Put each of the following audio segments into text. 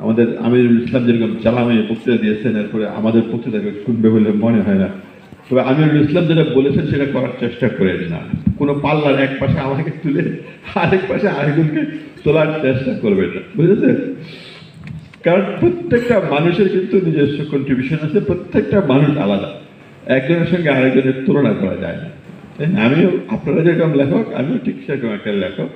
আমাদের আমিরুল ইসলাম যেরকম চালামে বক্তৃতা দিয়েছেন, এরপরে আমাদের বক্তৃতাকে শুনবে বলে মনে হয় না। তবে আমিরুল ইসলাম যেটা বলেছেন সেটা করার চেষ্টা করেন না। কোনো পাল্লার এক পাশে আমাকে তুলে আরেক পাশে আরেকজনকে তোলার চেষ্টা করবেন না। বুঝেছেন? কারণ প্রত্যেকটা মানুষের কিন্তু নিজস্ব কন্ট্রিবিউশন আছে, প্রত্যেকটা মানুষ আলাদা। একজনের সঙ্গে আরেকজনের তুলনা করা যায় না? আমিও, আপনারা যেরকম লেখক, আমিও ঠিক সেরকম একটা লেখক।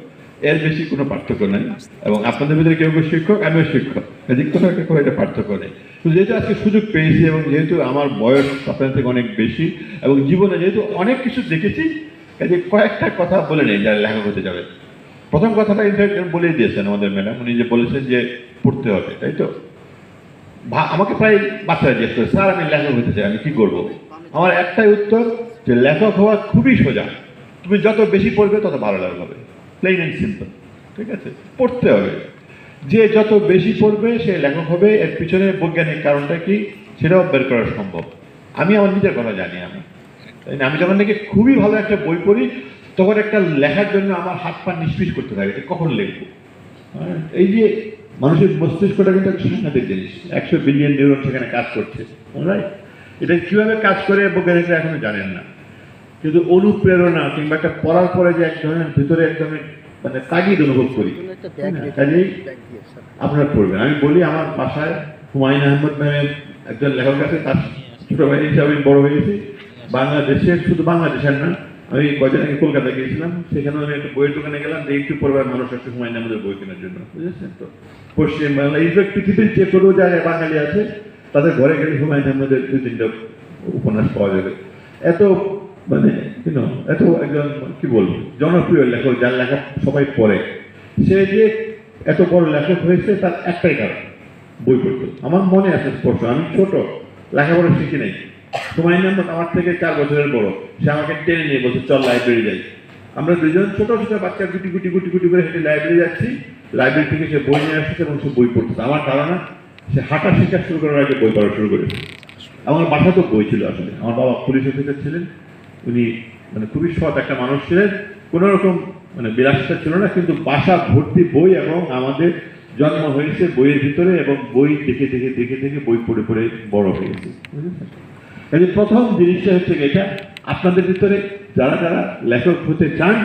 এর বেশি কোনো পার্থক্য নাই। এবং আপনাদের ভিতরে কেউ কেউ শিক্ষক, আমিও শিক্ষক। এদিক একটা কোনো একটা পার্থক্য নেই। তো যেহেতু আজকে সুযোগ পেয়েছি এবং যেহেতু আমার বয়স আপনার থেকে অনেক বেশি এবং জীবনে যেহেতু অনেক কিছু দেখেছি কাজে কয়েকটা কথা বলে নেই যারা লেখক হতে যাবে। প্রথম কথাটা ইনফ্যাক্ট বলেই দিয়েছেন আমাদের ম্যাডাম, উনি যে বলেছেন যে পড়তে হবে, তাই তো? আমাকে প্রায় বাচ্চারা জিজ্ঞেস করে, স্যার, আমি লেখক হতে চাই, আমি কি করব? আমার একটাই উত্তর যে লেখক হওয়া খুবই সোজা। তুমি যত বেশি পড়বে, তত ভালো লাগবে প্লেন অ্যান্ড সিম্পল ঠিক আছে? পড়তে হবে। যে যত বেশি পড়বে সে লেখক হবে। এর পিছনে বৈজ্ঞানিক কারণটা কি? সেটাও বের করা সম্ভব। আমি আমার নিজের কথা জানি আমি। তাই না? আমি যখন নাকি খুবই ভালো একটা বই পড়ি তখন একটা লেখার জন্য আমার হাত পা নিষ্পিস করতে থাকে কখন লিখব? হ্যাঁ, এই যে মানুষের মস্তিষ্কটা কিন্তু একটা সাংঘাতিক জিনিস। একশো বিলিয়ন নিউরন সেখানে কাজ করছে। রাইট এটা কীভাবে কাজ করে বৈজ্ঞানিকরা এখনও জানেন না। কিন্তু অনুপ্রেরণা কিংবা একটা পড়ার পরে যে এক ধরনের ভিতরে এক ধরনের মানে তাগিদ অনুভব করি তাই কাজেই আপনারা পড়বেন। আমি বলি আমার বাসায় হুমায়ুন আহমদ নামে একজন লেখক আছে তার ছোট ভাই হিসাবে আমি বড় হয়েছি। বাংলাদেশের শুধু বাংলাদেশের না আমি কয়দিন আগে কলকাতা গিয়েছিলাম সেখানে আমি একটা বইয়ের দোকানে গেলাম যে একটু পরিবার মানুষ আসছে হুমায়ুন আহমদের বই কেনার জন্য বুঝেছেন তো? পশ্চিম বাংলা ইনফ্যাক্ট পৃথিবীর যে কোনো জায়গায় বাঙালি আছে তাদের ঘরে গেলে হুমায়ুন আহমদের দুই তিনটা উপন্যাস পাওয়া যাবে। এত মানে you এত একজন কি বলব, জনপ্রিয় লেখক যার লেখা সবাই পড়ে, সে যে এত বড় লেখক হয়েছে তার একটাই কারণ, বই পড়তে। আমার মনে আছে স্পষ্ট, আমি ছোট, লেখাপড়া শিখি নাই। সময় নাম্বার আমার থেকে চার বছরের বড়, সে আমাকে টেনে নিয়ে বলছে, চল লাইব্রেরি যাই। আমরা দুজন ছোট ছোট বাচ্চা গুটি গুটি গুটি গুটি করে হেঁটে লাইব্রেরি যাচ্ছি। লাইব্রেরি থেকে সে বই নিয়ে আসছে এবং সে বই পড়ছে আমার ধারণা, সে হাঁটা শেখা শুরু করার আগে বই পড়া শুরু করেছে। আমার বাসা তো বই ছিল আসলে। আমার বাবা পুলিশ অফিসার ছিলেন। উনি মানে খুবই সৎ একটা মানুষ ছিলেন। কোনো রকম মানে বিলাসিতা ছিল না, কিন্তু বাসা ভর্তি বই এবং আমাদের জন্ম হয়েছে বইয়ের ভিতরে এবং বই দেখে দেখে দেখে দেখে বই পড়ে পড়ে বড় হয়েছে এই প্রথম জিনিসটা হচ্ছে এটা, আপনাদের ভিতরে যারা যারা লেখক হতে চান,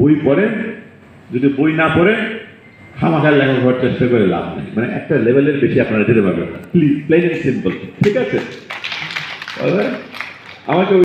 বই পড়েন, যদি বই না পড়েন, খামাখার লেখক হওয়ার চেষ্টা করে লাভ নেই। মানে একটা লেভেলের বেশি আপনারা যেতে পারবেন প্লিজ, প্লেন সিম্পল। ঠিক আছে? আমাকে